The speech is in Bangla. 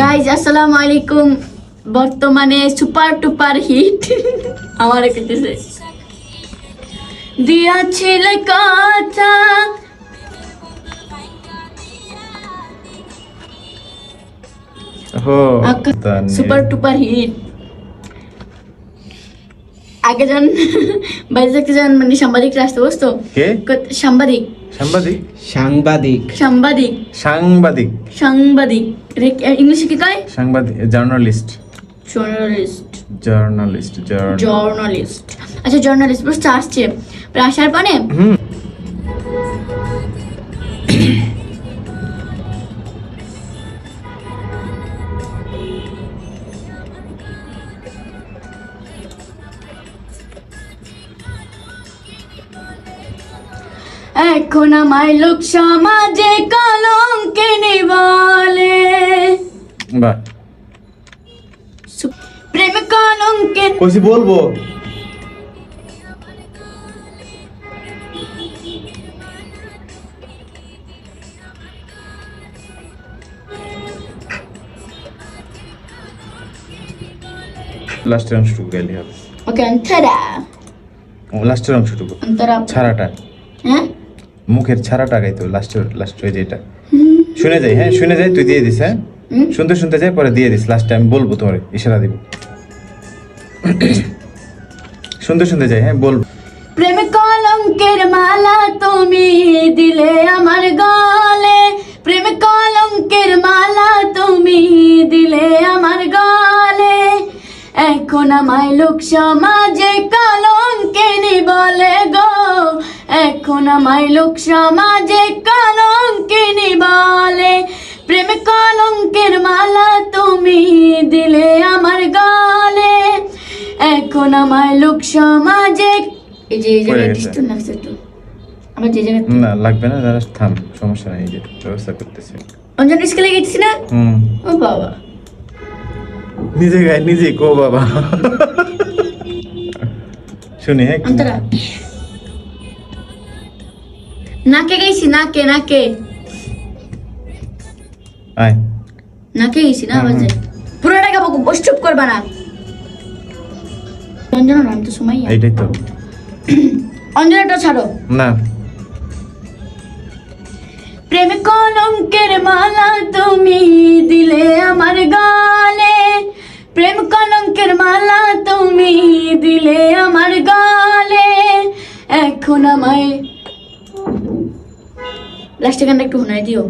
গাইজ আসসালামু আলাইকুম। বর্তমানে সুপার টুপার হিট। আমার কেটেছে দিয়াছিল কথা সুপার টুপার হিট। আগে যান বাইরে থাকতে যান মানে সাংবাদিকরা রাস্তা বুঝতো? কে? কত- সাংবাদিক। সাংবাদিক? সাংবাদিক। সাংবাদিক। সাংবাদিক। সাংবাদিক। রে- ইংলিশে কি কয়? সাংবাদিক জার্নালিস্ট। জার্নালিস্ট। Journalist journalist. আচ্ছা জার্নালিস্ট বুঝতে আসছে। আসার পরে এখন আমায় লোক সমাজে কলঙ্কে বলে প্রেম কলঙ্কে কইছি বলব। লাস্টের অংশটুকু গেলে হবে। ওকে অন্তরা। ও লাস্টের অংশটুকু। অন্তরা। ছাড়াটা। হ্যাঁ? মুখের ছাড়াটা গাইতো লাস্টের লাস্ট ওই যেটা শুনে যাই হ্যাঁ শুনে যাই তুই দিয়ে দিস হ্যাঁ? শুনতে শুনতে যাই পরে দিয়ে দিস লাস্টে আমি বলব তোমার ইশারা দিব। শুনতে শুনতে যাই হ্যাঁ বলব। প্রেম কলঙ্কের মালা তুমি দিলে আমার গলে। প্রেম কলঙ্কের মালা তুমি দিলে আমার গলে। এখন আমায় লোক সমাজে এখন আমায় লোক সমাজে কলঙ্কেনি বলে প্রেম কলঙ্কের মালা তুমি দিলে আমার গলে। এখন আমায় লোক সমাজে এই যে এই জায়গায় ডিস্টার্ব লাগছে একটু। আমার যে জায়গায় না লাগবে না দাঁড়া থাম সমস্যা নেই এই যে ব্যবস্থা করতেছি। অঞ্জন স্কুলে গেছিস না? হুম। ও বাবা। নিজে গাই নিজে কো বাবা। শুনি হ্যাঁ নাকে গেছি নাকে নাকে আয় নাকে গেছি না। যাই পুরোটা গাবো বস চুপ করবা না অঞ্জনা নাম তো সময় এইটাই তো অঞ্জনাটা ছাড়ো না প্রেম কলঙ্কের মালা তুমি দিলে আমার গালে প্রেম কলঙ্কের মালা তুমি দিলে আমার গালে এখন আমায় লাস্টে গানটা একটু শোনাই দিও।